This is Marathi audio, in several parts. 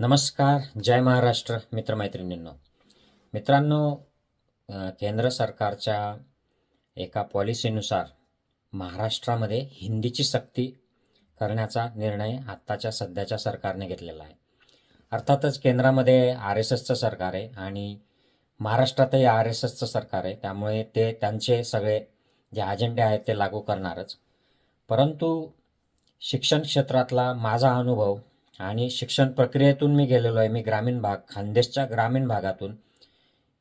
नमस्कार जय महाराष्ट्र मित्रमैत्रिणींनो. मित्रांनो केंद्र सरकारच्या एका पॉलिसीनुसार महाराष्ट्रामध्ये हिंदीची सक्ती करण्याचा निर्णय आत्ताच्या सध्याच्या सरकारने घेतलेला आहे. अर्थातच केंद्रामध्ये आर एस एसचं सरकार आहे आणि महाराष्ट्रातही आर एस एसचं सरकार आहे. त्यामुळे ते त्यांचे सगळे जे अजेंडे आहेत ते लागू करणारच. परंतु शिक्षण क्षेत्रातला माझा अनुभव आणि शिक्षण प्रक्रियेतून मी गेलेलो आहे. मी ग्रामीण भाग खानदेशच्या ग्रामीण भागातून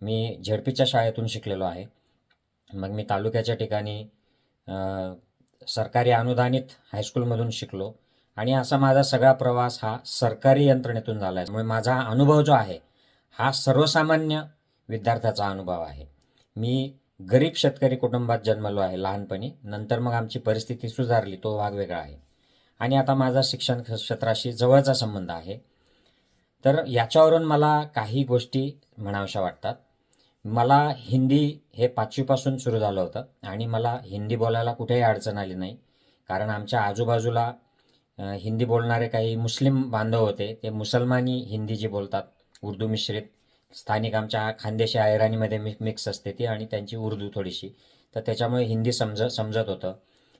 मी झेडपीच्या शाळेतून शिकलेलो आहे. मग मी तालुक्याच्या ठिकाणी सरकारी अनुदानित हायस्कूलमधून शिकलो. आणि असा माझा सगळा प्रवास हा सरकारी यंत्रणेतून झाला आहे. त्यामुळे माझा अनुभव जो आहे हा सर्वसामान्य विद्यार्थ्याचा अनुभव आहे. मी गरीब शेतकरी कुटुंबात जन्मलो आहे लहानपणी. नंतर मग आमची परिस्थिती सुधारली. तो भाग वेगळा आहे. आणि आता माझा शिक्षण क्षेत्राशी जवळचा संबंध आहे. तर याच्यावरून मला काही गोष्टी म्हणाव्याशा वाटतात. मला हिंदी हे पाचवीपासून सुरू झालं होतं आणि मला हिंदी बोलायला कुठेही अडचण आली नाही. कारण आमच्या आजूबाजूला हिंदी बोलणारे काही मुस्लिम बांधव होते ते मुसलमानी हिंदी जी बोलतात उर्दू मिश्रित. स्थानिक आमच्या खानदेशी आयराणीमध्ये मिक्स असते ती आणि त्यांची उर्दू थोडीशी. तर त्याच्यामुळे हिंदी समज समजत होतं.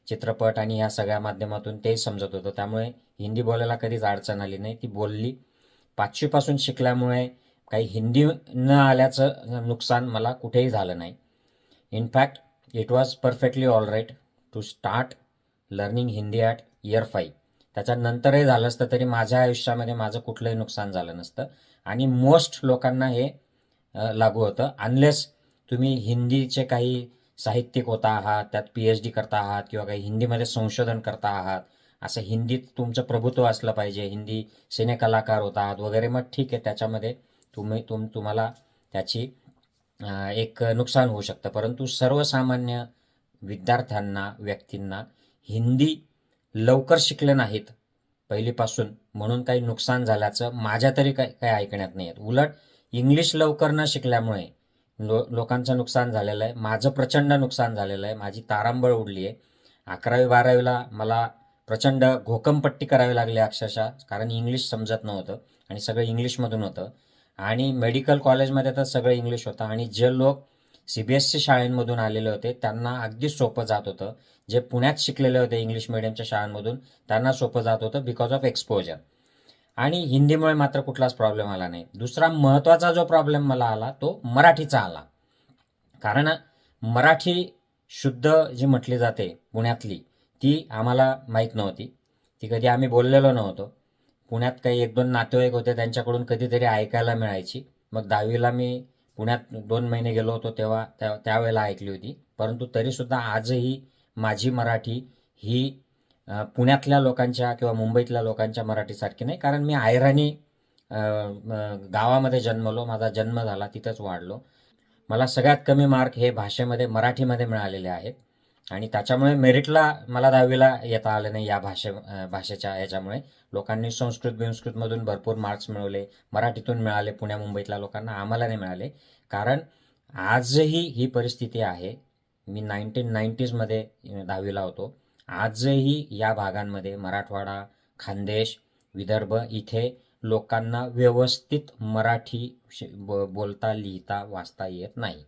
चित्रपट आणि ह्या सगळ्या माध्यमातून ते समजत होतं. त्यामुळे हिंदी बोलायला कधीच अडचण आली नाही. ती बोलली. पाचवीपासून शिकल्यामुळे काही हिंदी न आल्याचं नुकसान मला कुठेही झालं नाही. In fact it was perfectly all right to start learning Hindi at year five त्याच्यानंतरही झालं असतं तरी माझ्या आयुष्यामध्ये माझं कुठलंही नुकसान झालं नसतं. आणि मोस्ट लोकांना हे लागू होतं. अनलेस तुम्ही हिंदीचे काही साहित्यिक होता आहात त्यात पी एच डी करता आहात किंवा काही हिंदीमध्ये संशोधन करता आहात असं हिंदीत तुमचं प्रभुत्व असलं पाहिजे. हिंदी सिनेकलाकार होता आहात वगैरे मग ठीक आहे त्याच्यामध्ये तुम्ही तुम तुम्हाला त्याची एक नुकसान होऊ शकतं. परंतु सर्वसामान्य विद्यार्थ्यांना व्यक्तींना हिंदी लवकर शिकले नाहीत पहिलीपासून म्हणून काही नुकसान झाल्याचं माझ्या तरी काही काही ऐकण्यात नाही आहेत उलट इंग्लिश लवकर न शिकल्यामुळे लो लोकांचं नुकसान झालेलं आहे. माझं प्रचंड नुकसान झालेलं आहे. माझी तारांबळ उडली आहे. अकरावी बारावीला मला प्रचंड घोकमपट्टी करावी लागली अक्षरशः कारण इंग्लिश समजत नव्हतं आणि सगळं इंग्लिशमधून होतं. आणि मेडिकल कॉलेजमध्ये तर सगळं इंग्लिश होतं. आणि जे लोक सी बी एस सी शाळेंमधून आलेले होते त्यांना अगदी सोपं जात होतं. जे पुण्यात शिकलेले होते इंग्लिश मिडियमच्या शाळांमधून त्यांना सोपं जात होतं बिकॉज ऑफ एक्सपोजर आणि हिंदीमुळे मात्र कुठलाच प्रॉब्लेम आला नाही. दुसरा महत्त्वाचा जो प्रॉब्लेम मला आला तो मराठीचा आला. कारण मराठी शुद्ध जी म्हटली जाते पुण्यातली ती आम्हाला माहीत नव्हती. ती कधी आम्ही बोललेलो नव्हतो. पुण्यात काही एक दोन नातेवाईक होते त्यांच्याकडून कधीतरी ऐकायला मिळायची. मग दहावीला मी पुण्यात दोन महिने गेलो होतो तेव्हा त्या त्यावेळेला ऐकली होती. परंतु तरीसुद्धा आजही माझी मराठी ही पुण्यातल्या लोकांच्या किंवा मुंबईतल्या लोकांच्या मराठीसारखी नाही. कारण मी आयराणी गावामध्ये जन्मलो. माझा जन्म झाला तिथंच वाढलो. मला सगळ्यात कमी मार्क हे भाषेमध्ये मराठीमध्ये मिळालेले आहेत. आणि त्याच्यामुळे मेरिटला मला दहावीला येता आलं नाही या भाषे भाषेच्या याच्यामुळे लोकांनी संस्कृत बिंस्कृतमधून भरपूर मार्क्स मिळवले. मराठीतून मिळाले पुण्या मुंबईतल्या लोकांना आम्हाला नाही मिळाले. कारण आजही ही परिस्थिती आहे. मी नाईन्टीन नाईन्टीजमध्ये दहावीला होतो. आजही या भागांमध्ये मराठवाडा खानदेश विदर्भ इथे लोकांना व्यवस्थित मराठी श- ब- बोलता लिहिता वाचता येत नाही.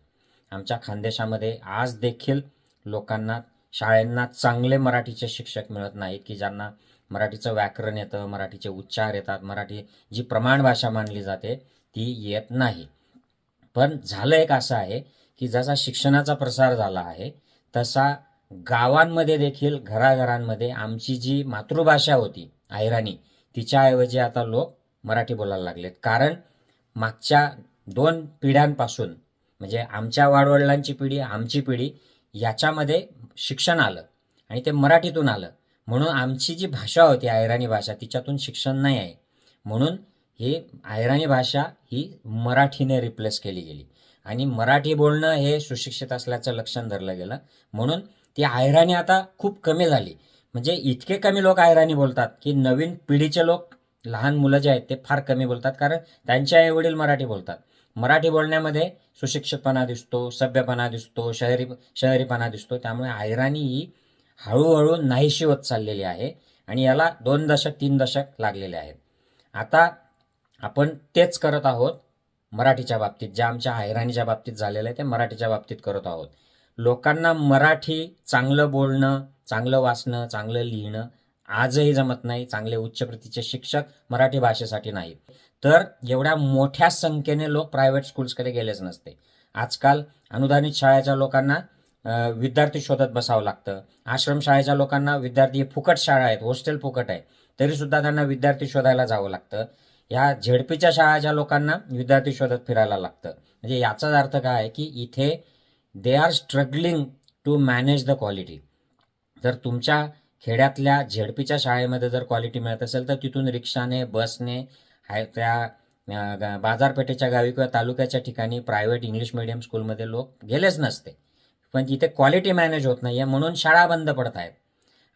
आमच्या खानदेशामध्ये आज देखील लोकांना शाळांना चांगले मराठीचे शिक्षक मिळत नाहीत की ज्यांना मराठीचं व्याकरण येतं मराठीचे उच्चार येतात मराठी जी प्रमाण भाषा मानली जाते ती येत नाही. पण झालं एक असं आहे की जसा शिक्षणाचा प्रसार झाला आहे तसा गावांमध्ये देखील घराघरांमध्ये आमची जी मातृभाषा होती अहिराणी तिच्याऐवजी आता लोक मराठी बोलायला लागलेत. कारण मागच्या दोन पिढ्यांपासून म्हणजे आमच्या वाडवडिलांची पिढी आमची पिढी याच्यामध्ये शिक्षण आलं आणि ते मराठीतून आलं. म्हणून आमची जी भाषा होती आयराणी भाषा तिच्यातून शिक्षण नाही आहे. म्हणून ही आयराणी भाषा ही मराठीने रिप्लेस केली गेली. आणि मराठी बोलणं हे सुशिक्षित असल्याचं लक्षण धरलं गेलं. म्हणून ती आयराणी आता खूप कमी झाली. म्हणजे इतके कमी लोक आयराणी बोलतात की नवीन पिढीचे लोक लहान मुलं जे आहेत ते फार कमी बोलतात कारण त्यांचे आई वडील मराठी बोलतात. मराठी बोलण्यामध्ये सुशिक्षितपणा दिसतो सभ्यपणा दिसतो शहरी शहरीपणा दिसतो. त्यामुळे आयराणी ही हळूहळू नाहीशी होत चाललेली आहे आणि याला दोन दशक तीन दशक लागलेले आहेत. आता आपण तेच करत आहोत मराठीच्या बाबतीत. ज्या आमच्या हैराणीच्या बाबतीत झालेलं आहे ते मराठीच्या बाबतीत करत आहोत. लोकांना मराठी चांगलं बोलणं चांगलं वाचणं चांगलं लिहिणं आजही जमत नाही. चांगले उच्च प्रतीचे शिक्षक मराठी भाषेसाठी नाहीत. तर एवढ्या मोठ्या संख्येने लोक प्रायव्हेट स्कूल्सकडे गेलेच नसते. आजकाल अनुदानित शाळेच्या लोकांना विद्यार्थी शोधत बसावं लागतं. आश्रमशाळेच्या लोकांना विद्यार्थी फुकट शाळा आहेत हॉस्टेल फुकट आहे. तरीसुद्धा त्यांना विद्यार्थी शोधायला जावं लागतं. या झेडपीच्या शाळेच्या लोकांना विद्यार्थी शोधत फिरायला लागतं. म्हणजे याचाच अर्थ काय आहे की इथे they are struggling to manage the quality जर तुमच्या खेड्यातल्या झेडपीच्या शाळेमध्ये जर क्वालिटी मिळत असेल तर तिथून रिक्षाने बसने हाय त्या बाजारपेठेच्या गावी किंवा तालुक्याच्या ठिकाणी प्रायव्हेट इंग्लिश मिडियम स्कूलमध्ये लोक गेलेच नसते. पण तिथे क्वालिटी मॅनेज होत नाही आहे म्हणून शाळा बंद पडत आहेत.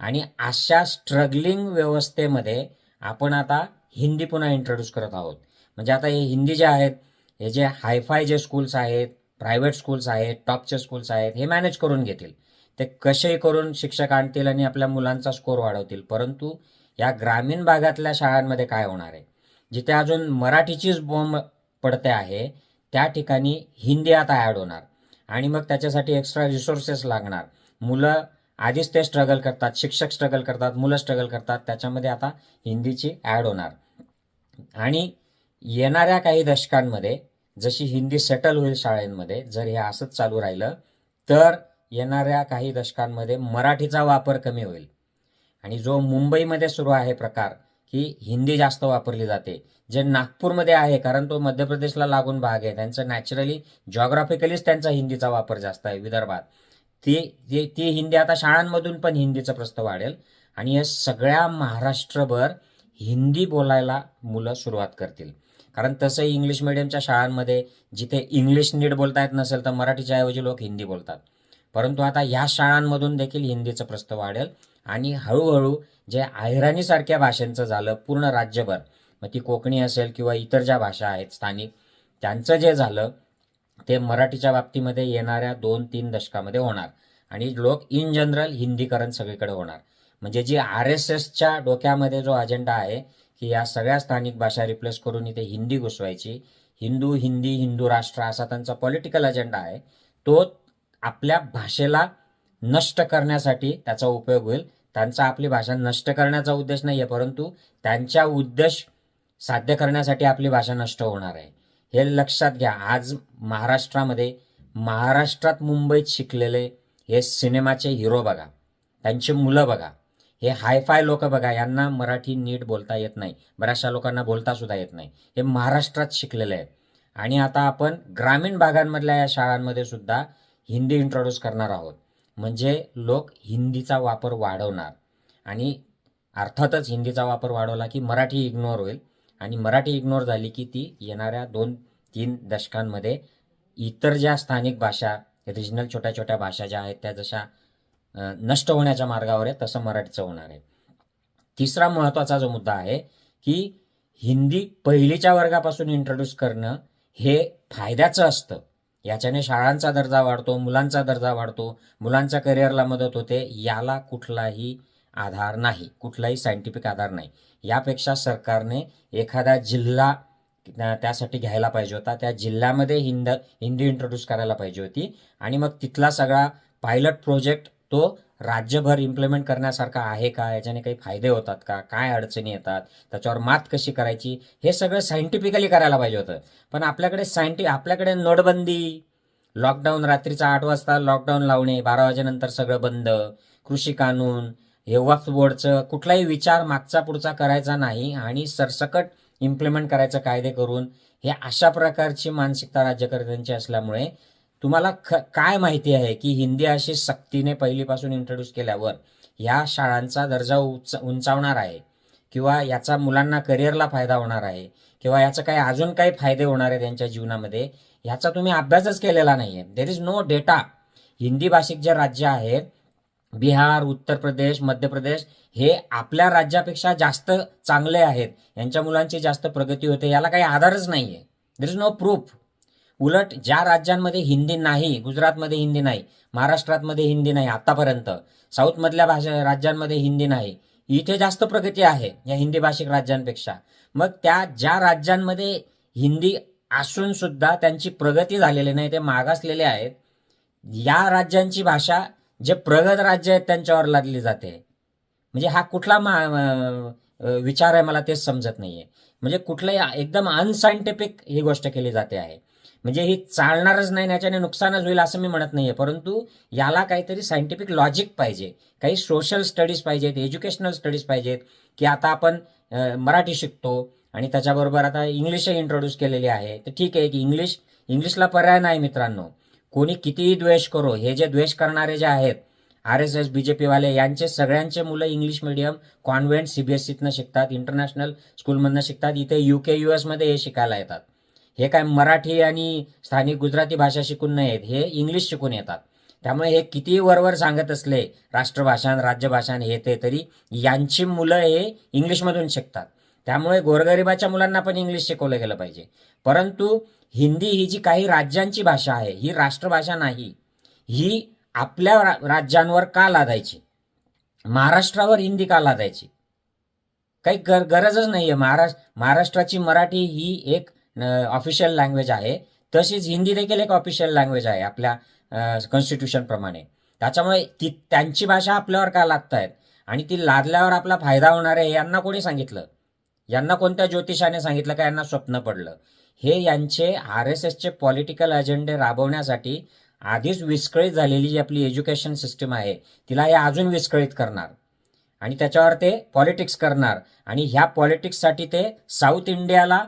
आणि अशा स्ट्रगलिंग व्यवस्थेमध्ये आपण आता हिंदी पुन्हा इंट्रोड्यूस करत आहोत. म्हणजे आता हे हिंदी जे आहेत हे जे हायफाय जे स्कूल्स आहेत प्रायव्हेट स्कूल्स आहेत टॉपचे स्कूल्स आहेत हे मॅनेज करून घेतील. ते कसेही करून शिक्षक आणतील आणि आपल्या मुलांचा स्कोर वाढवतील. परंतु या ग्रामीण भागातल्या शाळांमध्ये काय होणार आहे? जिथे अजून मराठीचीच बॉम्ब पडते आहे त्या ठिकाणी हिंदी आता ॲड होणार. आणि मग त्याच्यासाठी एक्स्ट्रा रिसोर्सेस लागणार. मुलं आधीच ते स्ट्रगल करतात शिक्षक स्ट्रगल करतात मुलं स्ट्रगल करतात त्याच्यामध्ये आता हिंदीची ॲड होणार. आणि येणाऱ्या काही दशकांमध्ये जशी हिंदी सेटल होईल शाळेंमध्ये जर हे असंच चालू राहिलं तर येणाऱ्या काही दशकांमध्ये मराठीचा वापर कमी होईल. आणि जो मुंबईमध्ये सुरू आहे प्रकार की हिंदी जास्त वापरली जाते जे नागपूरमध्ये आहे कारण तो मध्य प्रदेशला लागून भाग आहे. त्यांचं नॅचरली जॉग्राफिकलीच त्यांचा हिंदीचा वापर जास्त आहे विदर्भात. ती ती ती हिंदी आता शाळांमधून पण हिंदीचं प्रस्त वाढेल. आणि हे सगळ्या महाराष्ट्रभर हिंदी बोलायला मुलं सुरुवात करतील. कारण तसंही इंग्लिश मिडियमच्या शाळांमध्ये जिथे इंग्लिश नीट बोलता येत नसेल तर मराठीच्या ऐवजी लोक हिंदी बोलतात. परंतु आता ह्या शाळांमधून देखील हिंदीचं प्रस्त वाढेल आणि हळूहळू जे अहिराणीसारख्या भाषांचं झालं पूर्ण राज्यभर मग ती कोकणी असेल किंवा इतर ज्या भाषा आहेत स्थानिक त्यांचं जे झालं ते मराठीच्या बाबतीमध्ये येणाऱ्या दोन तीन दशकामध्ये होणार. आणि लोक इन जनरल हिंदीकरण सगळीकडे होणार. म्हणजे जी आर एस एसच्या डोक्यामध्ये जो अजेंडा आहे की या सगळ्या स्थानिक भाषा रिप्लेस करून इथे हिंदी घुसवायची. हिंदू हिंदी हिंदू राष्ट्र असा त्यांचा पॉलिटिकल अजेंडा आहे. तो आपल्या भाषेला नष्ट करण्यासाठी त्याचा उपयोग होईल. त्यांचा आपली भाषा नष्ट करण्याचा उद्देश नाही आहे परंतु त्यांच्या उद्देश साध्य करण्यासाठी आपली भाषा नष्ट होणार आहे. हे लक्षात घ्या आज महाराष्ट्रामध्ये महाराष्ट्रात मुंबईत शिकलेले हे सिनेमाचे हिरो बघा. त्यांची मुलं बघा. हे हायफाय लोक बघा यांना मराठी नीट बोलता येत नाही. बऱ्याचशा लोकांना बोलता सुद्धा येत नाही. हे महाराष्ट्रात शिकलेलं आहे आणि आता आपण ग्रामीण भागांमधल्या या शाळांमध्ये सुद्धा हिंदी इंट्रोड्यूस करणार आहोत. म्हणजे लोक हिंदीचा वापर वाढवणार. आणि अर्थातच हिंदीचा वापर वाढवला की मराठी इग्नोर होईल. आणि मराठी इग्नोर झाली की ती येणाऱ्या दोन तीन दशकांमध्ये इतर ज्या स्थानिक भाषा रिजनल छोट्या छोट्या भाषा ज्या आहेत त्या जशा नष्ट होण्याच्या मार्गावर आहे तसं मराठीचं होणार आहे. तिसरा महत्त्वाचा जो मुद्दा आहे की हिंदी पहिलीच्या वर्गापासून इंट्रोड्यूस करणं हे फायद्याचं असतं. याच्याने शाळांचा दर्जा वाढतो मुलांचा दर्जा वाढतो मुलांच्या करिअरला मदत होते याला कुठलाही आधार नाही कुठलाही सायंटिफिक आधार नाही. यापेक्षा सरकारने एखादा जिल्हा त्यासाठी घ्यायला पाहिजे होता त्या जिल्ह्यामध्ये हिंद हिंदी इंट्रोड्यूस करायला पाहिजे होती. आणि मग तिथला सगळा पायलट प्रोजेक्ट तो राज्यभर इम्प्लिमेंट करण्यासारखा आहे का? याच्याने काही फायदे होतात का? काय अडचणी येतात? त्याच्यावर मात कशी करायची? हे सगळं सायंटिफिकली करायला पाहिजे होतं. पण आपल्याकडे सायंटि आपल्याकडे नोटबंदी लॉकडाऊन रात्रीचा आठ वाजता लॉकडाऊन लावणे बारा वाजेनंतर सगळं बंद कृषी कानून हे वक्फ बोर्डचं कुठलाही विचार मागचा पुढचा करायचा नाही आणि सरसकट इम्प्लिमेंट करायचं कायदे करून हे अशा प्रकारची मानसिकता राज्यकर्त्यांची असल्यामुळे तुम्हाला ख काय माहिती आहे की हिंदी अशी सक्तीने पहिलीपासून इंट्रोड्यूस केल्यावर ह्या शाळांचा दर्जा उंच उंचावणार आहे? किंवा याचा मुलांना करिअरला फायदा होणार आहे? किंवा याचा काही अजून काही फायदे होणार आहे त्यांच्या जीवनामध्ये? ह्याचा तुम्ही अभ्यासच केलेला नाही आहे there is no data Hindi भाषिक जे राज्य आहेत बिहार उत्तर प्रदेश मध्य प्रदेश हे आपल्या राज्यापेक्षा जास्त चांगले आहेत. यांच्या मुलांची जास्त प्रगती होते. याला काही आधारच नाही आहे देर इज नो प्रूफ उलट ज्या राज्यांमध्ये हिंदी नाही गुजरातमध्ये हिंदी नाही महाराष्ट्रातमध्ये हिंदी नाही आतापर्यंत साऊथमधल्या भाषा राज्यांमध्ये हिंदी नाही इथे जास्त प्रगती आहे या हिंदी भाषिक राज्यांपेक्षा. मग त्या ज्या राज्यांमध्ये हिंदी असून सुद्धा त्यांची प्रगती झालेली नाही ते मागासलेले आहेत या राज्यांची भाषा जे प्रगत राज्य आहेत त्यांच्यावर लादली जाते. म्हणजे हा कुठला मा विचार आहे मला तेच समजत नाहीये. म्हणजे कुठलंही एकदम अनसायंटिफिक ही गोष्ट केली जाते आहे. म्हणजे ही चालणारच नाही याच्याने नुकसानच होईल असं मी म्हणत नाहीये. परंतु याला काहीतरी सायंटिफिक लॉजिक पाहिजे. काही सोशल स्टडीज पाहिजेत एज्युकेशनल स्टडीज पाहिजेत की आता आपण मराठी शिकतो आणि त्याच्याबरोबर आता इंग्लिशही इंट्रोड्यूस केलेली आहे. तर ठीक आहे की इंग्लिश इंग्लिशला पर्याय नाही मित्रांनो. कोणी कितीही द्वेष करो हे जे द्वेष करणारे जे आहेत आर एस एस बीजेपी वाले यांचे सगळ्यांचे मुलं इंग्लिश मिडियम कॉन्व्हेंट सीबीएसईतनं शिकतात इंटरनॅशनल स्कूलमधनं शिकतात इथे यू के युएसमध्ये हे शिकायला येतात. हे काय मराठी आणि स्थानिक गुजराती भाषा शिकून नाही येत हे इंग्लिश शिकून येतात. त्यामुळे हे कितीही वरवर सांगत असले राष्ट्रभाषा राज्यभाषा हे ते तरी यांची मुलं हे इंग्लिशमधून शिकतात. त्यामुळे गोरगरिबाच्या मुलांना पण इंग्लिश शिकवलं गेलं पाहिजे. परंतु हिंदी ही जी काही राज्यांची भाषा आहे ही राष्ट्रभाषा नाही. ही आपल्या रा- राज्यांवर का लादायची? महाराष्ट्रावर हिंदी का लादायची? काही गर गरजच नाही आहे महाराष्ट्र महाराष्ट्राची मराठी ही एक ऑफिशियल लँग्वेज आहे. तशीच हिंदी देखील एक ऑफिशियल लँग्वेज आहे आपल्या कॉन्स्टिट्यूशनप्रमाणे त्याच्यामुळे ती त्यांची भाषा आपल्यावर का आहेत आणि ती लादल्यावर आपला फायदा होणार आहे यांना कोणी सांगितलं? यांना कोणत्या ज्योतिषाने सांगितलं का यांना स्वप्न पडलं? हे यांचे आर एस एसचे पॉलिटिकल अजेंडे राबवण्यासाठी आधीच विस्कळीत झालेली जी आपली एज्युकेशन सिस्टम आहे तिला हे अजून विस्कळीत करणार. आणि त्याच्यावर ते पॉलिटिक्स करणार. आणि ह्या पॉलिटिक्ससाठी ते साऊथ इंडियाला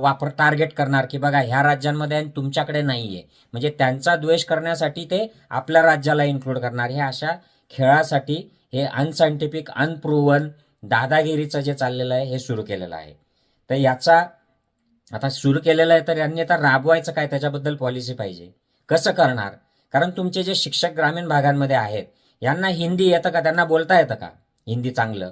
वापर टार्गेट करणार की बघा ह्या राज्यांमध्ये आणि तुमच्याकडे आहे म्हणजे त्यांचा द्वेष करण्यासाठी ते आपल्या राज्याला इन्क्लूड करणार. हे अशा खेळासाठी हे अनसायंटिफिक अनप्रूव्हन दादागिरीचं जे चाललेलं आहे हे सुरू केलेलं आहे. तर याचा आता सुरू केलेलं आहे तर यांनी आता राबवायचं काय? त्याच्याबद्दल पॉलिसी पाहिजे. कसं करणार? कारण तुमचे जे शिक्षक ग्रामीण भागांमध्ये आहेत यांना हिंदी येतं का? त्यांना बोलता येतं का? हिंदी चांगलं.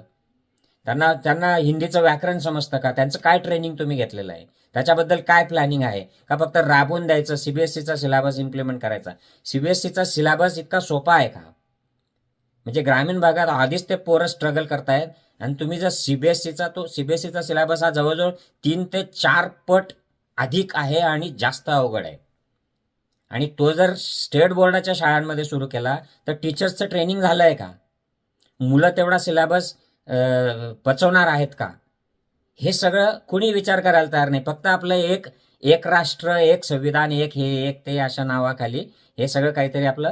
त्यांना त्यांना हिंदीचं व्याकरण समजतं का? त्यांचं काय ट्रेनिंग तुम्ही घेतलेलं आहे? त्याच्याबद्दल काय प्लॅनिंग आहे? का फक्त राबवून द्यायचं सीबीएसईचा सिलेबस इम्प्लिमेंट करायचा? सीबीएसईचा सिलेबस इतका सोपा आहे का? म्हणजे ग्रामीण भागात आधीच ते पोरं स्ट्रगल करतायत आणि तुम्ही जर सीबीएसईचा तो सीबीएसईचा सिलेबस हा जवळजवळ तीन ते चार पट अधिक आहे आणि जास्त अवघड आहे. आणि तो जर स्टेट बोर्डाच्या शाळांमध्ये सुरू केला तर टीचर्सचं ट्रेनिंग झालं आहे का? मुलं तेवढा सिलेबस पचवणार आहेत का? हे सगळं कुणी विचार करायला तयार नाही. फक्त आपलं एक एक राष्ट्र एक संविधान एक हे एक ते अशा नावाखाली हे सगळं काहीतरी आपलं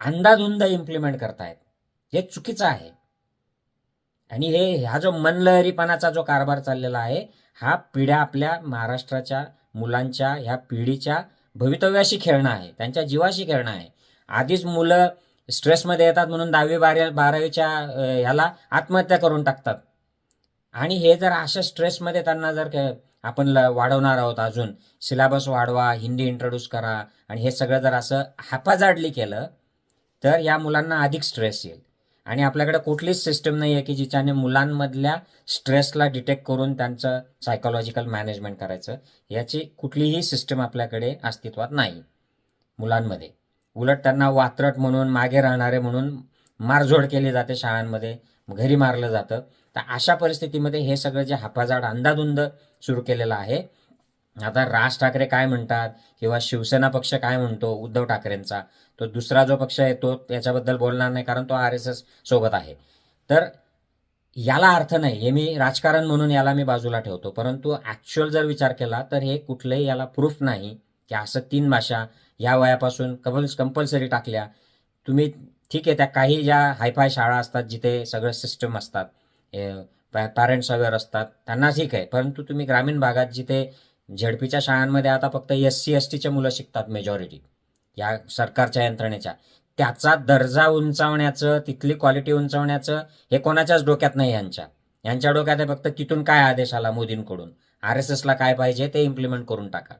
अंदाधुंद इम्प्लिमेंट करतायत. हे चुकीचं आहे. आणि हे ह्या जो मनलहरीपणाचा जो कारभार चाललेला आहे हा पिढ्या आपल्या महाराष्ट्राच्या मुलांच्या ह्या पिढीच्या भवितव्याशी खेळणं आहे. त्यांच्या जीवाशी खेळणं आहे. आधीच मुलं स्ट्रेसमध्ये येतात म्हणून दहावी बारा बारावीच्या ह्याला आत्महत्या करून टाकतात. आणि हे जर अशा स्ट्रेसमध्ये त्यांना जर आपण ल- वाढवणार आहोत अजून सिलेबस वाढवा हिंदी इंट्रोड्यूस करा आणि हे सगळं जर असं हॅपाजार्डली केलं तर या मुलांना अधिक स्ट्रेस येईल. आणि आपल्याकडे कुठलीच सिस्टम नाही आहे की जिच्याने मुलांमधल्या स्ट्रेसला डिटेक्ट करून त्यांचं सायकोलॉजिकल मॅनेजमेंट करायचं. याची कुठलीही सिस्टम आपल्याकडे अस्तित्वात नाही मुलांमध्ये. उलट त्यांना वात्रट म्हणून मागे राहणारे म्हणून मारझोड केली जाते शाळांमध्ये घरी मारलं जातं. तर अशा परिस्थितीमध्ये हे सगळं जे हापाजाड अंदाधुंद सुरू केलेलं आहे. आता राज ठाकरे काय म्हणतात किंवा शिवसेना पक्ष काय म्हणतो उद्धव ठाकरेंचा तो दुसरा जो पक्ष आहे तो त्याच्याबद्दल बोलणार नाही कारण तो आर एस एस सोबत आहे. तर याला अर्थ नाही. हे मी राजकारण म्हणून याला मी बाजूला ठेवतो. परंतु ॲक्च्युअल जर विचार केला तर हे कुठलंही याला प्रूफ नाही की असं तीन भाषा या वयापासून कबल कंपल्सरी टाकल्या. तुम्ही ठीक आहे त्या काही ज्या हायफाय शाळा असतात जिथे सगळं सिस्टम असतात पॅरेंट्स अवेअर असतात त्यांना ठीक आहे. परंतु तुम्ही ग्रामीण भागात जिथे झडपीच्या शाळांमध्ये आता फक्त एस सी एस टीचे मुलं शिकतात मेजॉरिटी या सरकारच्या यंत्रणेच्या त्याचा दर्जा उंचावण्याचं तिथली क्वालिटी उंचावण्याचं हे कोणाच्याच डोक्यात नाही यांच्या. यांच्या डोक्यात फक्त तिथून काय आदेश आला मोदींकडून? आर एस एसला काय पाहिजे ते इम्प्लिमेंट करून टाका.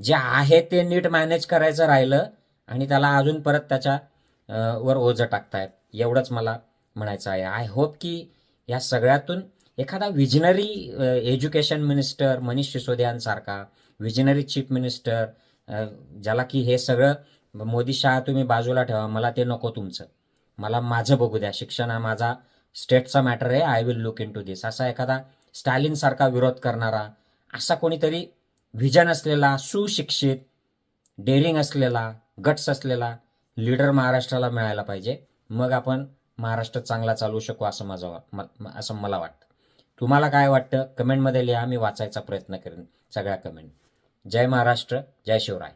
जे आहे ते नीट मॅनेज करायचं राहिलं आणि त्याला अजून परत त्याच्या वर ओझं टाकतायत. एवढंच मला म्हणायचं आहे. आय होप की या सगळ्यातून एखादा विजनरी एज्युकेशन मिनिस्टर मनीष सिसोदियांसारखा विजनरी चीफ मिनिस्टर ज्याला की हे सगळं मोदी शाह तुम्ही बाजूला ठेवा मला ते नको तुमचं. मला माझं बघू द्या. शिक्षण हा माझा स्टेटचा मॅटर आहे. I will look into this असा एखादा स्टॅलिनसारखा विरोध करणारा असा कोणीतरी व्हिजन असलेला सुशिक्षित डेअरिंग असलेला गट्स असलेला लीडर महाराष्ट्राला मिळायला पाहिजे. मग आपण महाराष्ट्र चांगला चालवू शकू असं माझं वा- असं मला वाटतं. तुम्हाला काय वाटतं? कमेंटमध्ये लिहा मी वाचायचा प्रयत्न करेन. सगळ्या कमेंट जय महाराष्ट्र जय शिवराय.